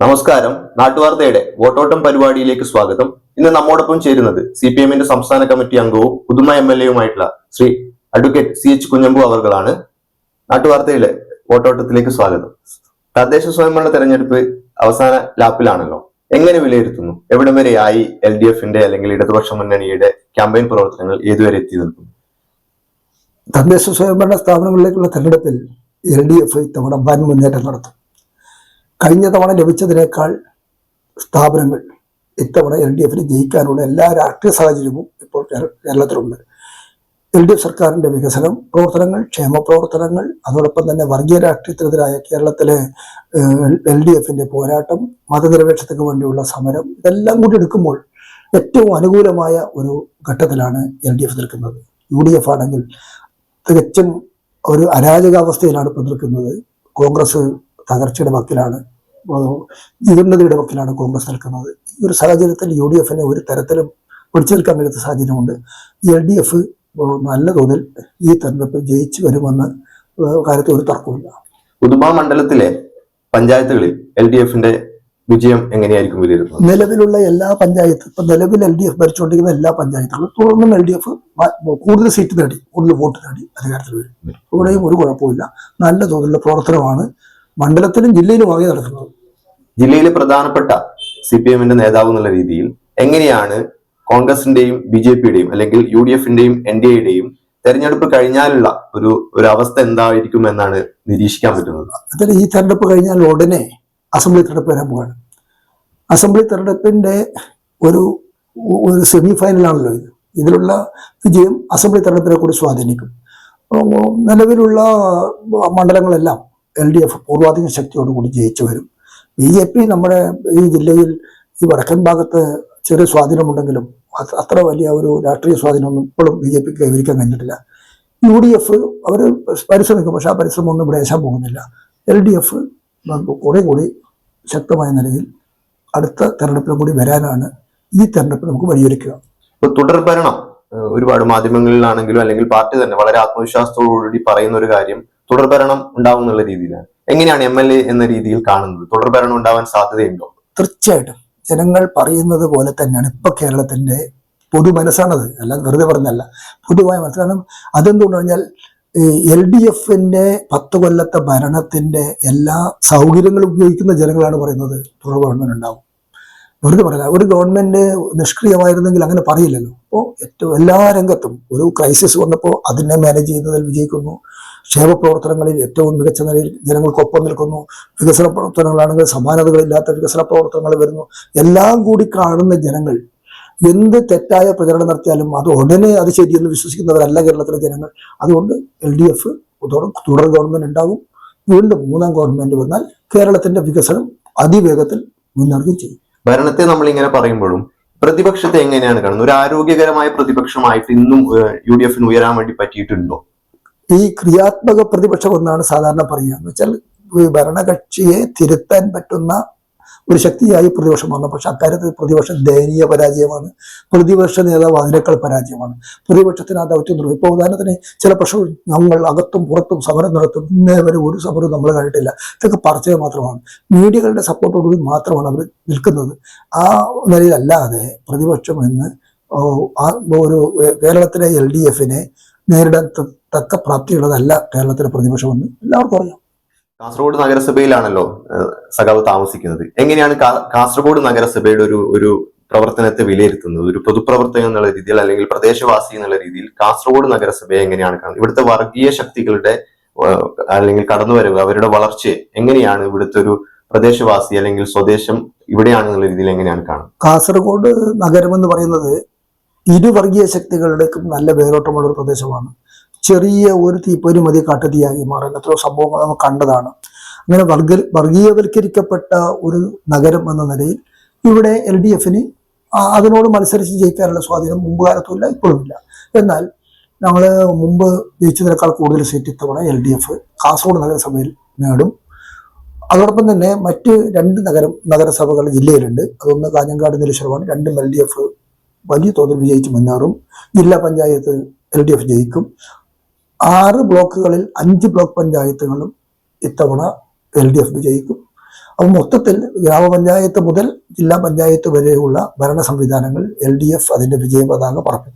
നമസ്കാരം. നാട്ടുവാർത്തയുടെ വോട്ടോട്ടം പരിപാടിയിലേക്ക് സ്വാഗതം. ഇന്ന് നമ്മോടൊപ്പം ചേരുന്നത് സി പി എമ്മിന്റെ സംസ്ഥാന കമ്മിറ്റി അംഗവും പുതുമ M L എയുമായിട്ടുള്ള Shri advocate C H Kunhambu അവർകളാണ് നാട്ടുവാർത്തയിലെ വോട്ടോട്ടത്തിലേക്ക് സ്വാഗതം. തദ്ദേശ സ്വയംഭരണ തെരഞ്ഞെടുപ്പ് അവസാന ലാപ്പിലാണല്ലോ. എങ്ങനെ വിലയിരുത്തുന്നു? എവിടം വരെയായി എൽ ഡി എഫിന്റെ അല്ലെങ്കിൽ ഇടതുപക്ഷ മുന്നണിയുടെ ക്യാമ്പയിൻ പ്രവർത്തനങ്ങൾ ഏതുവരെ എത്തി നിൽക്കുന്നു? തദ്ദേശ സ്വയംഭരണ സ്ഥാപനങ്ങളിലേക്കുള്ള തെരഞ്ഞെടുപ്പിൽ എൽ ഡി എഫ് ഇത്തവണ വൻ മുന്നേറ്റം നടത്തും. കഴിഞ്ഞ തവണ ലഭിച്ചതിനേക്കാൾ സ്ഥാപനങ്ങൾ ഇത്തവണ എൽ ഡി എഫിന് ജയിക്കാനുള്ള എല്ലാ രാഷ്ട്രീയ സാഹചര്യവും ഇപ്പോൾ കേരളത്തിലുണ്ട്. എൽ ഡി എഫ് സർക്കാരിന്റെ വികസനം പ്രവർത്തനങ്ങൾ ക്ഷേമ പ്രവർത്തനങ്ങൾ അതോടൊപ്പം തന്നെ വർഗീയ രാഷ്ട്രീയത്തിനെതിരായ കേരളത്തിലെ എൽ ഡി എഫിന്റെ പോരാട്ടം മതനിരപേക്ഷതയ്ക്ക് വേണ്ടിയുള്ള സമരം ഇതെല്ലാം കൂടി എടുക്കുമ്പോൾ ഏറ്റവും അനുകൂലമായ ഒരു ഘട്ടത്തിലാണ് എൽ ഡി എഫ് നിൽക്കുന്നത്. യു ഡി എഫ് ആണെങ്കിൽ തികച്ചും ഒരു അരാജകാവസ്ഥയിലാണ് ഇപ്പോൾ നിൽക്കുന്നത്. കോൺഗ്രസ് തകർച്ചയുടെ വക്കിലാണ്. ജീർണതയുടെ വക്കിലാണ് കോൺഗ്രസ് നിൽക്കുന്നത്. ഈ ഒരു സാഹചര്യത്തിൽ യു ഡി എഫിനെ ഒരു തരത്തിലും പിടിച്ചു നിൽക്കാൻ കഴിയാത്ത സാഹചര്യമുണ്ട്. എൽ ഡി എഫ് നല്ല തോതിൽ ഈ തെരഞ്ഞെടുപ്പ് ജയിച്ചു വരുമെന്ന് കാര്യത്തിൽ ഒരു തർക്കമില്ല പുതുമ മണ്ഡലത്തിലെ പഞ്ചായത്തുകളിൽ എൽ ഡി എഫിന്റെ വിജയം എങ്ങനെയായിരിക്കും വിലയിരുത്തുന്നത്? നിലവിലുള്ള എല്ലാ പഞ്ചായത്ത് ഇപ്പൊ നിലവിൽ എൽ ഡി എഫ് ഭരിച്ചുകൊണ്ടിരിക്കുന്ന എല്ലാ പഞ്ചായത്തുകളും തുടർന്നും എൽ ഡി എഫ് കൂടുതൽ സീറ്റ് നേടി കൂടുതൽ വോട്ട് നേടി അധികാരത്തിൽ വരും. ഇവിടെയും ഒരു കുഴപ്പമില്ല നല്ല തോതിലുള്ള പ്രവർത്തനമാണ് മണ്ഡലത്തിലും ജില്ലയിലും ആകെ നടക്കുന്നത്. ജില്ലയിലെ പ്രധാനപ്പെട്ട സി പി എമ്മിന്റെ നേതാവ് എന്നുള്ള രീതിയിൽ എങ്ങനെയാണ് കോൺഗ്രസിന്റെയും ബി ജെ പിയുടെയും അല്ലെങ്കിൽ യു ഡി എഫിന്റെയും എൻ ഡി എയുടെയും തെരഞ്ഞെടുപ്പ് കഴിഞ്ഞാലുള്ള ഒരു ഒരു അവസ്ഥ എന്തായിരിക്കും എന്നാണ് നിരീക്ഷിക്കാൻ പറ്റുന്നത്? അതിൽ ഈ തെരഞ്ഞെടുപ്പ് കഴിഞ്ഞാൽ ഉടനെ അസംബ്ലി തെരഞ്ഞെടുപ്പ് വരാൻ പോവാണ്. അസംബ്ലി തെരഞ്ഞെടുപ്പിന്റെ ഒരു ഒരു സെമി ഫൈനലാണല്ലോ ഇത്. ഇതിലുള്ള വിജയം അസംബ്ലി തെരഞ്ഞെടുപ്പിനെ കൂടി സ്വാധീനിക്കും. നിലവിലുള്ള മണ്ഡലങ്ങളെല്ലാം എൽ ഡി എഫ് പൂർവാധിക ശക്തിയോടുകൂടി ജയിച്ചു വരും. ബി ജെ പി നമ്മുടെ ഈ ജില്ലയിൽ ഈ വടക്കൻ ഭാഗത്ത് ചെറിയ സ്വാധീനമുണ്ടെങ്കിലും അത് അത്ര വലിയ ഒരു രാഷ്ട്രീയ സ്വാധീനമൊന്നും ഇപ്പോഴും ബി ജെ പിക്ക് കൈവരിക്കാൻ കഴിഞ്ഞിട്ടില്ല. യു ഡി എഫ് അവർ പരിശ്രമിക്കും പക്ഷെ ആ പരിശ്രമം ഒന്നും ഇവിടെ ഏശാൻ പോകുന്നില്ല. എൽ ഡി എഫ് കുറെ കൂടി ശക്തമായ നിലയിൽ അടുത്ത തെരഞ്ഞെടുപ്പിലും കൂടി വരാനാണ് ഈ തെരഞ്ഞെടുപ്പ് നമുക്ക് വഴിയൊരുക്കുക. ഇപ്പൊ തുടർ ഭരണം ഒരുപാട് മാധ്യമങ്ങളിലാണെങ്കിലും അല്ലെങ്കിൽ പാർട്ടി തന്നെ വളരെ ആത്മവിശ്വാസത്തോടുകൂടി പറയുന്ന ഒരു കാര്യം തുടർ ഭരണം ഉണ്ടാവും എന്നുള്ള രീതിയിലാണ്. എങ്ങനെയാണ് എം എൽ എ എന്ന രീതിയിൽ കാണുന്നത്? തുടർഭരണം ഉണ്ടാവാൻ സാധ്യതയുണ്ടോ? തീർച്ചയായിട്ടും. ജനങ്ങൾ പറയുന്നത് പോലെ തന്നെയാണ് ഇപ്പൊ കേരളത്തിന്റെ പൊതു മനസ്സാണത്. അല്ല വെറുതെ പറഞ്ഞല്ല. പൊതുവായ മനസ്സ്. കാരണം അതെന്തുകൊണ്ട് പറഞ്ഞാൽ എൽ ഡി എഫിന്റെ പത്ത് കൊല്ലത്തെ ഭരണത്തിന്റെ എല്ലാ സൗകര്യങ്ങളും ഉപയോഗിക്കുന്ന ജനങ്ങളാണ് പറയുന്നത് തുടർ ഗവൺമെന്റ് ഉണ്ടാവും. വെറുതെ പറയില്ല. ഒരു ഗവൺമെന്റ് നിഷ്ക്രിയമായിരുന്നെങ്കിൽ അങ്ങനെ പറയില്ലല്ലോ. അപ്പോൾ ഏറ്റവും എല്ലാ രംഗത്തും ഒരു ക്രൈസിസ് വന്നപ്പോൾ അതിനെ മാനേജ് ചെയ്യുന്നതിൽ വിജയിക്കുന്നു. ക്ഷേമ പ്രവർത്തനങ്ങളിൽ ഏറ്റവും മികച്ച നിലയിൽ ജനങ്ങൾക്കൊപ്പം നിൽക്കുന്നു. വികസന പ്രവർത്തനങ്ങളാണെങ്കിൽ സമാനതകളില്ലാത്ത വികസന പ്രവർത്തനങ്ങൾ വരുന്നു. എല്ലാം കൂടി കാണുന്ന ജനങ്ങൾ എന്ത് തെറ്റായ പ്രചരണം നടത്തിയാലും അത് ഉടനെ അത് ശരിയെന്ന് വിശ്വസിക്കുന്നവരല്ല കേരളത്തിലെ ജനങ്ങൾ. അതുകൊണ്ട് എൽ ഡി എഫ് തുടർ ഗവൺമെന്റ് ഉണ്ടാകും. വീണ്ടും മൂന്നാം ഗവൺമെന്റ് വന്നാൽ കേരളത്തിന്റെ വികസനം അതിവേഗത്തിൽ മുന്നേറുകയും ചെയ്യും. ഭരണത്തെ നമ്മൾ ഇങ്ങനെ പറയുമ്പോഴും പ്രതിപക്ഷത്തെ എങ്ങനെയാണ് കാണുന്നത്? ഒരു ആരോഗ്യകരമായ പ്രതിപക്ഷമായിട്ട് ഇന്നും യു ഡി എഫിന് ഉയരാൻ വേണ്ടി പറ്റിയിട്ടുണ്ടോ? ഈ ക്രിയാത്മക പ്രതിപക്ഷം എന്നാണ് സാധാരണ പറയുക. എന്ന് വെച്ചാൽ ഭരണകക്ഷിയെ തിരുത്താൻ പറ്റുന്ന ഒരു ശക്തിയായി പ്രതിപക്ഷം വന്നു. പക്ഷെ അക്കാര്യത്തിൽ പ്രതിപക്ഷം ദയനീയ പരാജയമാണ്. പ്രതിപക്ഷ നേതാവ് അതിനേക്കാൾ പരാജയമാണ്. പ്രതിപക്ഷത്തിന് ആ ദൗത്യം നിർവഹിക്കും ഇപ്പോൾ ഉദാഹരണത്തിന് ചില പ്രശ്നം ഞങ്ങൾ അകത്തും പുറത്തും സമരം നടത്തും. ഇന്നേ വരെ ഒരു സമരവും നമ്മൾ കണ്ടിട്ടില്ല. ഇതൊക്കെ പറച്ചത് മാത്രമാണ്. മീഡിയകളുടെ സപ്പോർട്ടോടുകൂടി മാത്രമാണ് അവർ നിൽക്കുന്നത്. ആ നിലയിലല്ലാതെ പ്രതിപക്ഷം എന്ന് ഒരു കേരളത്തിലെ എൽ ഡി എഫിനെ നേരിടാൻ തക്ക പ്രാപ്തിയുള്ളതല്ല കേരളത്തിലെ പ്രതിപക്ഷമെന്ന് എല്ലാവർക്കും അറിയാം. കാസർഗോഡ് നഗരസഭയിലാണല്ലോ സഖാവ് താമസിക്കുന്നത്. എങ്ങനെയാണ് കാസർഗോഡ് നഗരസഭയുടെ ഒരു ഒരു പ്രവർത്തനത്തെ വിലയിരുത്തുന്നത്? ഒരു പൊതുപ്രവർത്തകൻ എന്നുള്ള രീതിയിൽ അല്ലെങ്കിൽ പ്രദേശവാസി എന്നുള്ള രീതിയിൽ കാസർഗോഡ് നഗരസഭയെ എങ്ങനെയാണ് കാണുന്നത്? ഇവിടുത്തെ വർഗീയ ശക്തികളുടെ അല്ലെങ്കിൽ കടന്നുവരവ് അവരുടെ വളർച്ചയെ എങ്ങനെയാണ് ഇവിടുത്തെ ഒരു പ്രദേശവാസി അല്ലെങ്കിൽ സ്വദേശം ഇവിടെയാണ് എന്നുള്ള രീതിയിൽ എങ്ങനെയാണ് കാണുന്നത്? കാസർഗോഡ് നഗരം എന്ന് പറയുന്നത് ഇരുവർഗീയ ശക്തികളുടെ നല്ല വേരോട്ടമുള്ള ഒരു പ്രദേശമാണ്. ചെറിയ ഒരു തീപ്പൊരി മതി കാട്ടുതീയായി മാറുന്ന എത്രയോ സംഭവങ്ങൾ നമ്മൾ കണ്ടതാണ്. അങ്ങനെ വർഗ വർഗീയവൽക്കരിക്കപ്പെട്ട ഒരു നഗരം എന്ന നിലയിൽ ഇവിടെ എൽ ഡി എഫിന് അതിനോട് മത്സരിച്ച് ജയിക്കാനുള്ള സ്വാധീനം മുമ്പ് കാലത്തുമില്ല ഇപ്പോഴുമില്ല. എന്നാൽ ഞങ്ങൾ മുമ്പ് ജയിച്ചതിനേക്കാൾ കൂടുതൽ സീറ്റ് ഇത്തവണ എൽ ഡി എഫ് കാസർഗോഡ് നഗരസഭയിൽ നേടും. അതോടൊപ്പം തന്നെ മറ്റ് രണ്ട് നഗരം നഗരസഭകൾ ജില്ലയിലുണ്ട്. അതൊന്ന് കാഞ്ഞങ്ങാട് നിലശ്വരമാണ് രണ്ടും എൽ ഡി എഫ് വലിയ തോതിൽ വിജയിച്ച് മുന്നേറും. ജില്ലാ പഞ്ചായത്ത് എൽ ഡി എഫ് ജയിക്കും. ആറ് ബ്ലോക്കുകളിൽ അഞ്ച് ബ്ലോക്ക് പഞ്ചായത്തുകളും ഇത്തവണ എൽ ഡി എഫ് വിജയിക്കും അപ്പോൾ മൊത്തത്തിൽ ഗ്രാമപഞ്ചായത്ത് മുതൽ ജില്ലാ പഞ്ചായത്ത് വരെയുള്ള ഭരണ സംവിധാനങ്ങൾ എൽ ഡി എഫ് അതിന്റെ വിജയപതാക പറഞ്ഞു